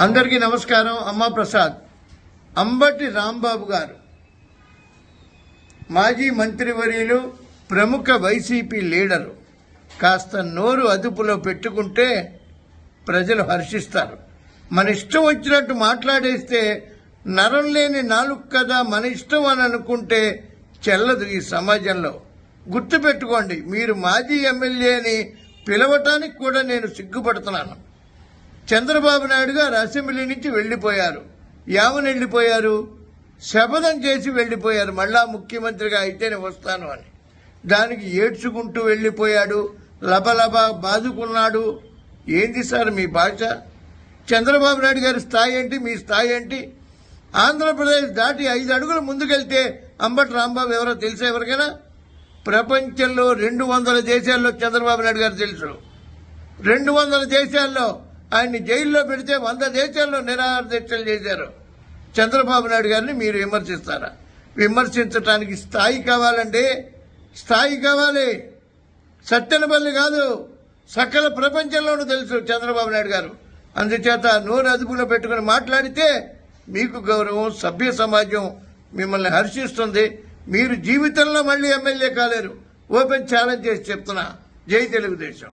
అందరికీ నమస్కారం. అమ్మా ప్రసాద్. అంబటి రాంబాబు గారు. మాజీ మంత్రివర్యులు ప్రముఖ వైసీపీ లీడరు. కాస్త నోరు అదుపులో పెట్టుకుంటే ప్రజలు హర్షిస్తారు. మన ఇష్టం వచ్చినట్టు మాట్లాడేస్తే నరం లేని నాలుగు కదా మన ఇష్టం అని అనుకుంటే చెల్లదు ఈ సమాజంలో. గుర్తుపెట్టుకోండి మీరు మాజీ ఎమ్మెల్యేని పిలవటానికి కూడా నేను సిగ్గుపడుతున్నాను. చంద్రబాబు నాయుడు గారు అసెంబ్లీ నుంచి వెళ్ళిపోయారు ఏమని వెళ్ళిపోయారు శపథం చేసి వెళ్ళిపోయారు మళ్ళా ముఖ్యమంత్రిగా అయితేనే వస్తాను అని. దానికి ఏడ్చుకుంటూ వెళ్ళిపోయాడు లబలబ బాదుకున్నాడు. ఏంది సార్ మీ భాష? చంద్రబాబు నాయుడు గారి స్థాయి ఏంటి? మీ స్థాయి ఏంటి? ఆంధ్రప్రదేశ్ దాటి ఐదు అడుగులు ముందుకెళ్తే అంబటి రాంబాబు ఎవరో తెలుసా ఎవరికైనా? ప్రపంచంలో రెండు వందల దేశాల్లో చంద్రబాబు నాయుడు గారు తెలుసు రెండు వందల దేశాల్లో ఆయన్ని జైల్లో పెడితే వంద దేశాల్లో నిరాహార దీక్షలు చేశారు. చంద్రబాబు నాయుడు గారిని మీరు విమర్శిస్తారా? విమర్శించడానికి స్థాయి కావాలండి స్థాయి కావాలి. సత్యనపల్లి కాదు సకల ప్రపంచంలోనూ తెలుసు చంద్రబాబు నాయుడు గారు. అందుచేత నోరు అదుపులో పెట్టుకుని మాట్లాడితే మీకు గౌరవం సభ్య సమాజం మిమ్మల్ని హర్షిస్తుంది. మీరు జీవితంలో మళ్ళీ ఎమ్మెల్యే కాలేరు. ఓపెన్ ఛాలెంజ్ చేసి చెప్తున్నా. జై తెలుగుదేశం.